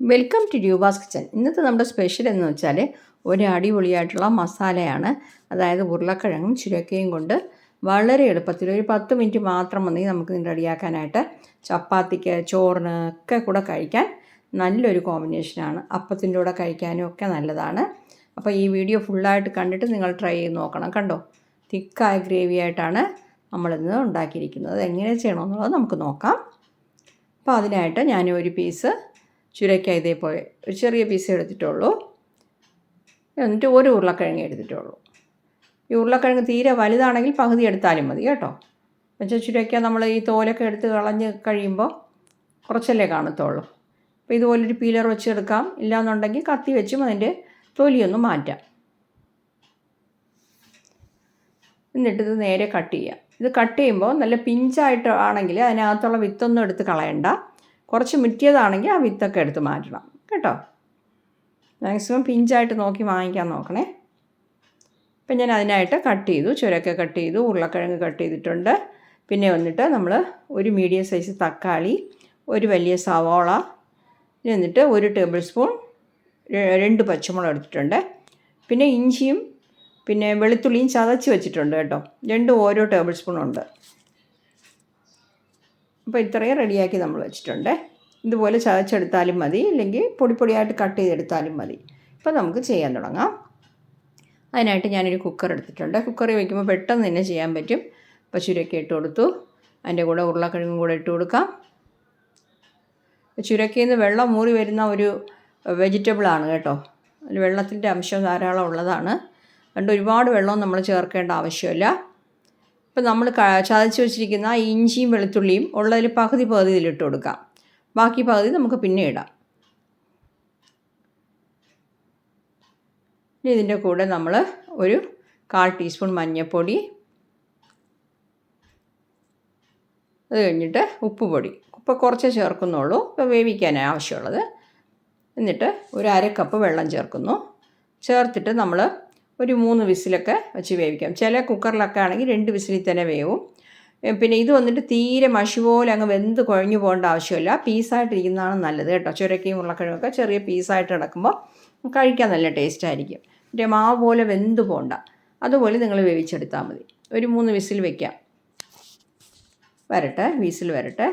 Welcome to ഡ്യൂബാസ് kitchen ഇന്നത്തെ നമ്മുടെ special എന്ന് വെച്ചാൽ ഒരു അടിപൊളിയായിട്ടുള്ള മസാലയാണ്. അതായത് ഉരുളക്കിഴങ്ങും ചുരക്കയും കൊണ്ട് വളരെ എളുപ്പത്തിൽ ഒരു പത്ത് മിനിറ്റ് മാത്രം മതി നമുക്ക് ഇത് റെഡിയാക്കാനായിട്ട്. ചപ്പാത്തിക്ക് ചോറിന് ഒക്കെ കൂടെ കഴിക്കാൻ നല്ലൊരു കോമ്പിനേഷനാണ് അപ്പത്തിന്റെ കൂടെ കഴിക്കാനും ഒക്കെ നല്ലതാണ്. അപ്പോൾ ഈ വീഡിയോ ഫുള്ളായിട്ട് കണ്ടിട്ട് നിങ്ങൾ ട്രൈ ചെയ്ത് നോക്കണം കണ്ടോ? തിക്കായ ഗ്രേവി ആയിട്ടാണ് നമ്മളിന്ന് ഉണ്ടാക്കിയിരിക്കുന്നത്. എങ്ങനെ ചെയ്യണമെന്നുള്ളത് നമുക്ക് നോക്കാം. അപ്പോൾ അതിനായിട്ട് ഞാൻ ഒരു പീസ് ചുരക്ക ഇതേപോലെ ഒരു ചെറിയ പീസ് എടുത്തിട്ടുള്ളൂ. എന്നിട്ട് ഒരു ഉരുളക്കിഴങ്ങ് എടുത്തിട്ടുള്ളൂ. ഈ ഉരുളക്കിഴങ്ങ് തീരെ വലുതാണെങ്കിൽ പകുതി എടുത്താലും മതി കേട്ടോ. എന്നുവെച്ചാൽ ചുരയ്ക്ക നമ്മൾ ഈ തോലൊക്കെ എടുത്ത് കളഞ്ഞ് കഴിയുമ്പോൾ കുറച്ചല്ലേ കാണത്തുള്ളൂ. അപ്പോൾ ഇതുപോലൊരു പീലർ വെച്ച് എടുക്കാം ഇല്ലാന്നുണ്ടെങ്കിൽ കത്തി വെച്ചും അതിന്റെ തൊലിയൊന്നും മാറ്റാം. എന്നിട്ട് ഇത് നേരെ കട്ട് ചെയ്യാം. ഇത് കട്ട് ചെയ്യുമ്പോൾ നല്ല പിഞ്ചായിട്ട് ആണെങ്കിൽ അതിനകത്തുള്ള വിത്തൊന്നും എടുത്ത് കളയണ്ട. കുറച്ച് മുറ്റിയതാണെങ്കിൽ ആ വിത്തൊക്കെ എടുത്ത് മാറ്റണം. കേട്ടോ? മാക്സിമം പിഞ്ചായിട്ട് നോക്കി വാങ്ങിക്കാൻ നോക്കണേ. ഇപ്പം ഞാൻ അതിനായിട്ട് കട്ട് ചെയ്തു ചുരക്ക കട്ട് ചെയ്തു ഉരുളക്കിഴങ്ങ് കട്ട് ചെയ്തിട്ടുണ്ട്. പിന്നെ വന്നിട്ട് നമ്മൾ ഒരു മീഡിയം സൈസ് തക്കാളി ഒരു വലിയ സവാള എന്നിട്ട് ഒരു ടേബിൾ സ്പൂൺ രണ്ട് പച്ചമുളക് എടുത്തിട്ടുണ്ട്. പിന്നെ ഇഞ്ചിയും പിന്നെ വെളുത്തുള്ളിയും ചതച്ച് വെച്ചിട്ടുണ്ട് കേട്ടോ. രണ്ടും ഓരോ ടേബിൾ സ്പൂൺ ഉണ്ട് അപ്പോൾ ഇത്രയും റെഡിയാക്കി നമ്മൾ വെച്ചിട്ടുണ്ട്. ഇതുപോലെ ചതച്ചെടുത്താലും മതി അല്ലെങ്കിൽ പൊടിപ്പൊടിയായിട്ട് കട്ട് ചെയ്തെടുത്താലും മതി. ഇപ്പോൾ നമുക്ക് ചെയ്യാൻ തുടങ്ങാം. അതിനായിട്ട് ഞാനൊരു കുക്കർ എടുത്തിട്ടുണ്ട്. കുക്കറിൽ വയ്ക്കുമ്പോൾ പെട്ടെന്ന് തന്നെ ചെയ്യാൻ പറ്റും. അപ്പോൾ ചുരക്കി ഇട്ട് കൊടുത്തു. അതിന്റെ കൂടെ ഉരുളക്കിഴങ്ങും കൂടെ ഇട്ട് കൊടുക്കാം. ചുരക്കയിൽ നിന്ന് വെള്ളം മൂറി വരുന്ന ഒരു വെജിറ്റബിളാണ് കേട്ടോ. അതിൽ വെള്ളത്തിന്റെ അംശം ധാരാളം ഉള്ളതാണ്. അതുകൊണ്ട് ഒരുപാട് വെള്ളം നമ്മൾ ചേർക്കേണ്ട ആവശ്യമില്ല. ഇപ്പം നമ്മൾ ചതച്ച് വെച്ചിരിക്കുന്ന ഇഞ്ചിയും വെളുത്തുള്ളിയും ഉള്ളതിൽ പകുതി പകുതി ഇതിലിട്ട് കൊടുക്കാം. ബാക്കി പകുതി നമുക്ക് പിന്നെ ഇടാം. ഇനി ഇതിന്റെ കൂടെ നമ്മൾ ഒരു കാൽ ടീസ്പൂൺ മഞ്ഞൾപ്പൊടി അത് കഴിഞ്ഞിട്ട് ഉപ്പ് പൊടി ഉപ്പ് കുറച്ച് ചേർക്കുന്നുള്ളൂ. ഇപ്പോൾ വേവിക്കാൻ ആവശ്യമുള്ളത്. എന്നിട്ട് ഒരു അര കപ്പ് വെള്ളം ചേർക്കുന്നു. ചേർത്തിട്ട് നമ്മൾ ഒരു മൂന്ന് വിസിലൊക്കെ വെച്ച് വേവിക്കാം. ചില കുക്കറിലൊക്കെ ആണെങ്കിൽ രണ്ട് വിസിലിൽ തന്നെ വേവും. പിന്നെ ഇത് വന്നിട്ട് തീരെ മഷി പോലെ അങ്ങ് വെന്ത് കുഴഞ്ഞു പോകേണ്ട ആവശ്യമില്ല. പീസായിട്ടിരിക്കുന്നതാണ് നല്ലത് കേട്ടോ. ചുരക്കയും ഉരുളക്കിഴങ്ങൊക്കെ ചെറിയ പീസായിട്ട് കിടക്കുമ്പോൾ കഴിക്കാൻ നല്ല ടേസ്റ്റ് ആയിരിക്കും. പിന്നെ മാവ് പോലെ വെന്ത് പോകണ്ട അതുപോലെ നിങ്ങൾ വേവിച്ചെടുത്താൽ മതി. ഒരു മൂന്ന് വിസിൽ വെക്കാം. വരട്ടെ വിസിൽ വരട്ടെ.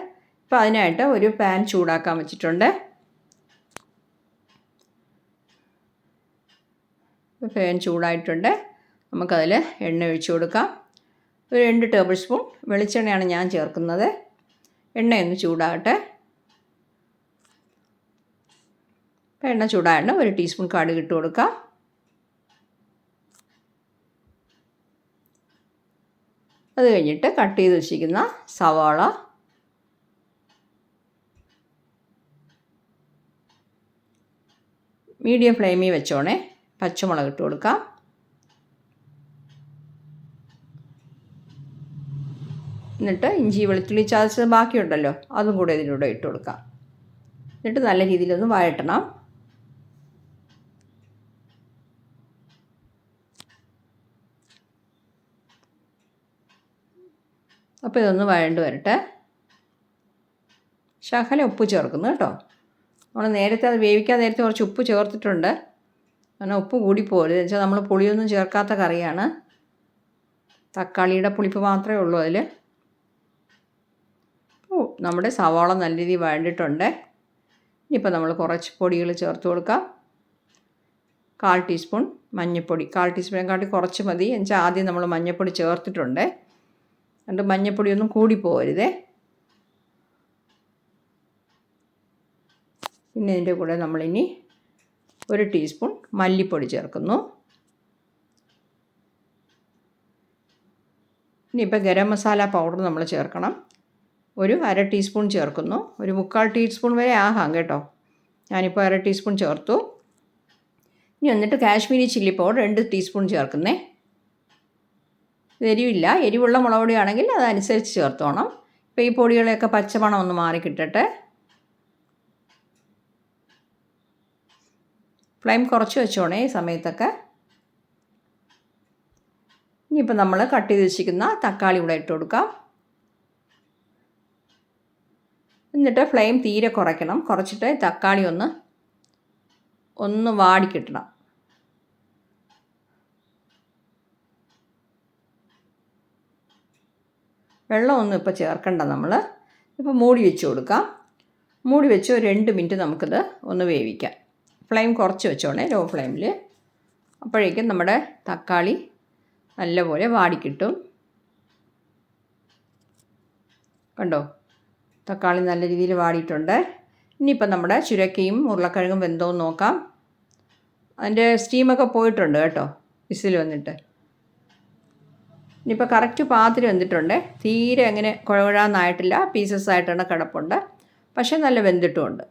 ഇപ്പോൾ അതിനായിട്ട് ഒരു പാൻ ചൂടാക്കാൻ വെച്ചിട്ടുണ്ട്. ഫാൻ ചൂടായിട്ടുണ്ട്. നമുക്കതിൽ എണ്ണ ഒഴിച്ചു കൊടുക്കാം. ഒരു രണ്ട് ടേബിൾ സ്പൂൺ വെളിച്ചെണ്ണയാണ് ഞാൻ ചേർക്കുന്നത്. എണ്ണയൊന്ന് ചൂടാകട്ടെ. എണ്ണ ചൂടായണ്ട ഒരു ടീസ്പൂൺ കാട് ഇട്ട് കൊടുക്കാം. അത് കഴിഞ്ഞിട്ട് കട്ട് ചെയ്ത് വെച്ചിരിക്കുന്ന സവാള. മീഡിയം ഫ്ലെയിമിൽ വെച്ചോണേ. പച്ചമുളക് ഇട്ട് കൊടുക്കാം. എന്നിട്ട് ഇഞ്ചി വെളുത്തുള്ളി ചതച്ചത് ബാക്കിയുണ്ടല്ലോ അതും കൂടെ ഇതിലൂടെ ഇട്ട് കൊടുക്കാം. എന്നിട്ട് നല്ല രീതിയിലൊന്ന് വഴട്ടണം അപ്പോൾ ഇതൊന്ന് വഴണ്ട് വരട്ടെ. ശകല ഉപ്പ് ചേർക്കുന്നു കേട്ടോ. നമ്മൾ നേരത്തെ അത് വേവിക്കാൻ നേരത്തെ കുറച്ച് ഉപ്പ് ചേർത്തിട്ടുണ്ട്. കാരണം ഉപ്പ് കൂടിപ്പോകരുത് വെച്ചാൽ നമ്മൾ പുളിയൊന്നും ചേർക്കാത്ത കറിയാണ്. തക്കാളിയുടെ പുളിപ്പ് മാത്രമേ ഉള്ളൂ അതിൽ. ഓ നമ്മുടെ സവാള നല്ല രീതിയിൽ വഴണ്ടിട്ടുണ്ട്. ഇനിയിപ്പോൾ നമ്മൾ കുറച്ച് പൊടികൾ ചേർത്ത് കൊടുക്കാം. കാൽ ടീസ്പൂൺ മഞ്ഞൾപ്പൊടി. കാൽ ടീസ്പൂണിനെക്കാട്ടി കുറച്ച് മതി. എന്നുവെച്ചാൽ ആദ്യം നമ്മൾ മഞ്ഞൾപ്പൊടി ചേർത്തിട്ടുണ്ട്. അതുകൊണ്ട് മഞ്ഞൾപ്പൊടി ഒന്നും കൂടിപ്പോകരുതേ. പിന്നെ ഇതിന്റെ കൂടെ നമ്മളിനി ഒരു ടീസ്പൂൺ മല്ലിപ്പൊടി ചേർക്കുന്നു. ഇനി ഇനിയിപ്പോൾ ഗരം മസാല പൗഡർ നമ്മൾ ചേർക്കണം. ഒരു അര ടീസ്പൂൺ ചേർക്കുന്നു. ഒരു മുക്കാൽ ടീസ്പൂൺ വരെ ആകാം കേട്ടോ. ഞാനിപ്പോൾ അര ടീസ്പൂൺ ചേർത്തു. ഇനി എന്നിട്ട് കാശ്മീരി ചില്ലി പൗഡർ രണ്ട് ടീസ്പൂൺ ചേർക്കുന്നേ. എരിവില്ല. എരിവുള്ള മുളക് പൊടിയാണെങ്കിൽ അതനുസരിച്ച് ചേർത്തോണം. ഇപ്പോൾ ഈ പൊടികളെയൊക്കെ പച്ചമണം ഒന്ന് മാറി കിട്ടട്ടെ. ഫ്ലെയിം കുറച്ച് വെച്ചോണേ ഈ സമയത്തൊക്കെ. ഇനിയിപ്പോൾ നമ്മൾ കട്ട് ചെയ്ത് വെച്ചിരിക്കുന്ന തക്കാളി ഇവിടെ ഇട്ട് കൊടുക്കാം. എന്നിട്ട് ഫ്ലെയിം തീരെ കുറയ്ക്കണം. കുറച്ചിട്ട് തക്കാളി ഒന്ന് ഒന്ന് വാടിക്കിട്ടണം വെള്ളമൊന്നും ഇപ്പോൾ ചേർക്കണ്ട നമ്മൾ ഇപ്പോൾ മൂടി വെച്ച് കൊടുക്കാം. മൂടി വെച്ച് ഒരു രണ്ട് മിനിറ്റ് നമുക്കിത് ഒന്ന് വേവിക്കാം. ഫ്ലെയിം കുറച്ച് വെച്ചോണേ ലോ ഫ്ലെയിമിൽ അപ്പോഴേക്കും നമ്മുടെ തക്കാളി നല്ലപോലെ വാടിക്കിട്ടും. കണ്ടോ? തക്കാളി നല്ല രീതിയിൽ വാടിയിട്ടുണ്ട്. ഇനിയിപ്പോൾ നമ്മുടെ ചുരക്കയും ഉരുളക്കിഴങ്ങും വെന്തോന്ന് നോക്കാം. അതിന്റെ സ്റ്റീമൊക്കെ പോയിട്ടുണ്ട് കേട്ടോ വിസിൽ വന്നിട്ട്. ഇനിയിപ്പോൾ കറക്റ്റ് പാത്രം വന്നിട്ടുണ്ട് തീരെ അങ്ങനെ കുഴകുഴാന്നായിട്ടില്ല പീസസ് ആയിട്ടാണ് കിടപ്പുണ്ട്. പക്ഷേ നല്ല വെന്തിട്ടുമുണ്ട്.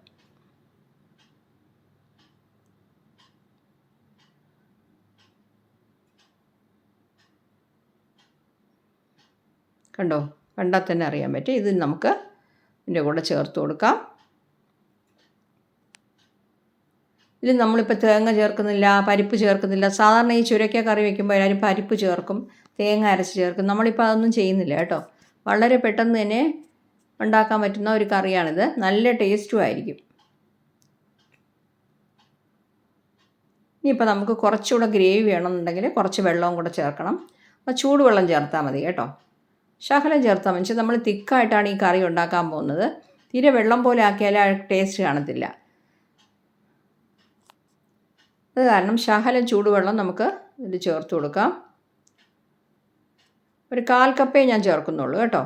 കണ്ടോ? കണ്ടാൽ തന്നെ അറിയാൻ പറ്റും. ഇത് നമുക്ക് ഇതിന്റെ കൂടെ ചേർത്ത് കൊടുക്കാം. ഇതിൽ നമ്മളിപ്പോൾ തേങ്ങ ചേർക്കുന്നില്ല പരിപ്പ് ചേർക്കുന്നില്ല. സാധാരണ ഈ ചുരക്ക കറി വയ്ക്കുമ്പോൾ എല്ലാവരും പരിപ്പ് ചേർക്കും തേങ്ങ അരച്ച് ചേർക്കും. നമ്മളിപ്പോൾ അതൊന്നും ചെയ്യുന്നില്ല കേട്ടോ. വളരെ പെട്ടെന്ന് തന്നെ ഉണ്ടാക്കാൻ പറ്റുന്ന ഒരു കറിയാണിത്. നല്ല ടേസ്റ്റും ആയിരിക്കും. ഇനിയിപ്പോൾ നമുക്ക് കുറച്ചുകൂടെ ഗ്രേവി വേണമെന്നുണ്ടെങ്കിൽ കുറച്ച് വെള്ളവും കൂടെ ചേർക്കണം. അപ്പോൾ ചൂടുവെള്ളം ചേർത്താൽ മതി കേട്ടോ. ശകലം ചേർത്താൽ മതി. നമ്മൾ തിക്കായിട്ടാണ് ഈ കറി ഉണ്ടാക്കാൻ പോകുന്നത്. തീരെ വെള്ളം പോലെ ആക്കിയാൽ ആ ടേസ്റ്റ് കാണത്തില്ല. അത് കാരണം ശകലം ചൂടുവെള്ളം നമുക്ക് ഇതിൽ ചേർത്ത് കൊടുക്കാം. ഒരു കാൽ കപ്പേ ഞാൻ ചേർക്കുന്നുള്ളൂ കേട്ടോ.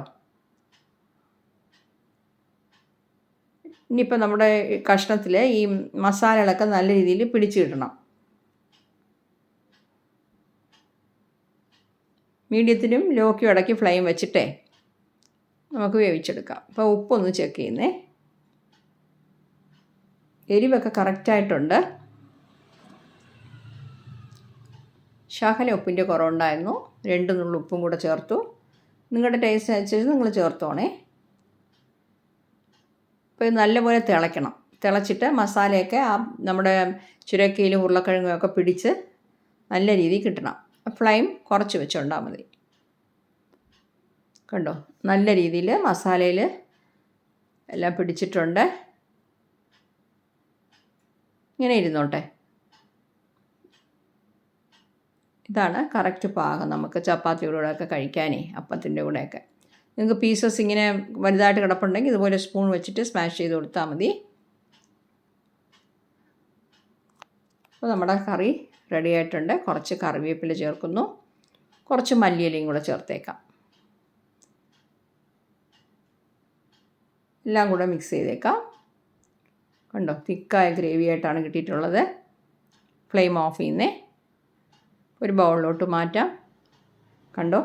ഇനിയിപ്പോൾ നമ്മുടെ കഷ്ണത്തിൽ ഈ മസാലകളൊക്കെ നല്ല രീതിയിൽ പിടിച്ചു കിട്ടണം. മീഡിയത്തിനും ലോക്കും ഇടയ്ക്ക് ഫ്ലെയിം വെച്ചിട്ടേ നമുക്ക് വേവിച്ചെടുക്കാം. അപ്പോൾ ഉപ്പൊന്ന് ചെക്ക് ചെയ്യുന്നേ. എരിവൊക്കെ കറക്റ്റായിട്ടുണ്ട് ശാഖല ഉപ്പിന്റെ കുറവുണ്ടായിരുന്നു. രണ്ട് നുള്ളു ഉപ്പും കൂടെ ചേർത്തു. നിങ്ങളുടെ ടേസ്റ്റ് അനുസരിച്ച് നിങ്ങൾ ചേർത്തോണേ. അപ്പോൾ നല്ലപോലെ തിളയ്ക്കണം. തിളച്ചിട്ട് മസാലയൊക്കെ ആ നമ്മുടെ ചുരക്കയിലും ഉരുളക്കിഴങ്ങും ഒക്കെ പിടിച്ച് നല്ല രീതിയിൽ കിട്ടണം. ഫ്ലെയിം കുറച്ച് വെച്ചുകൊണ്ടാൽ മതി. കണ്ടോ? നല്ല രീതിയിൽ മസാലയിൽ എല്ലാം പിടിച്ചിട്ടുണ്ട്. ഇങ്ങനെ ഇരുന്നോട്ടെ. ഇതാണ് കറക്റ്റ് പാകം. നമുക്ക് ചപ്പാത്തിയുടെ കൂടെയൊക്കെ കഴിക്കാനേ അപ്പത്തിന്റെ കൂടെയൊക്കെ. നിങ്ങൾക്ക് പീസസ് ഇങ്ങനെ വലുതായിട്ട് കിടപ്പുണ്ടെങ്കിൽ ഇതുപോലെ സ്പൂൺ വെച്ചിട്ട് സ്മാഷ് ചെയ്ത് കൊടുത്താൽ മതി. അപ്പോൾ നമ്മുടെ കറി റെഡി ആയിട്ടുണ്ട് കുറച്ച് കറിവേപ്പില ചേർക്കുന്നു. കുറച്ച് മല്ലിയിലയും കൂടെ ചേർത്തേക്കാം. എല്ലാം കൂടെ മിക്സ് ചെയ്തേക്കാം. കണ്ടോ? തിക്കായ ഗ്രേവി ആയിട്ടാണ് കിട്ടിയിട്ടുള്ളത്. ഫ്ലെയിം ഓഫ് ചെയ്യുന്നേ. ഒരു ബൗളിലോട്ട് മാറ്റാം. കണ്ടോ?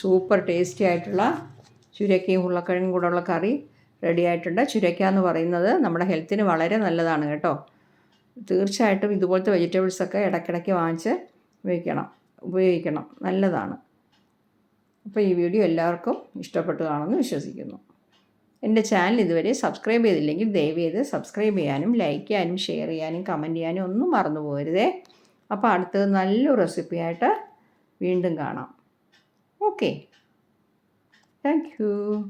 സൂപ്പർ ടേസ്റ്റി ആയിട്ടുള്ള ചുരക്കയും ഉരുളക്കിഴങ്ങും കൂടെയുള്ള കറി റെഡി ആയിട്ടുണ്ട്. ചുരക്ക എന്ന് പറയുന്നത് നമ്മുടെ ഹെൽത്തിന് വളരെ നല്ലതാണ് കേട്ടോ. തീർച്ചയായിട്ടും ഇതുപോലത്തെ വെജിറ്റബിൾസൊക്കെ ഇടയ്ക്കിടയ്ക്ക് വാങ്ങിച്ച് ഉപയോഗിക്കണം. ഉപയോഗിക്കണം. നല്ലതാണ്. അപ്പോൾ ഈ വീഡിയോ എല്ലാവർക്കും ഇഷ്ടപ്പെട്ടു കാണുമെന്ന് വിശ്വസിക്കുന്നു. എന്റെ ചാനൽ ഇതുവരെ സബ്സ്ക്രൈബ് ചെയ്തില്ലെങ്കിൽ ദയവ് ചെയ്ത് സബ്സ്ക്രൈബ് ചെയ്യാനും ലൈക്ക് ചെയ്യാനും ഷെയർ ചെയ്യാനും കമന്റ് ചെയ്യാനും ഒന്നും മറന്നു പോകരുതേ. അപ്പോൾ അടുത്തത് നല്ലൊരു റെസിപ്പിയായിട്ട് വീണ്ടും കാണാം. ഓക്കെ. Thank you.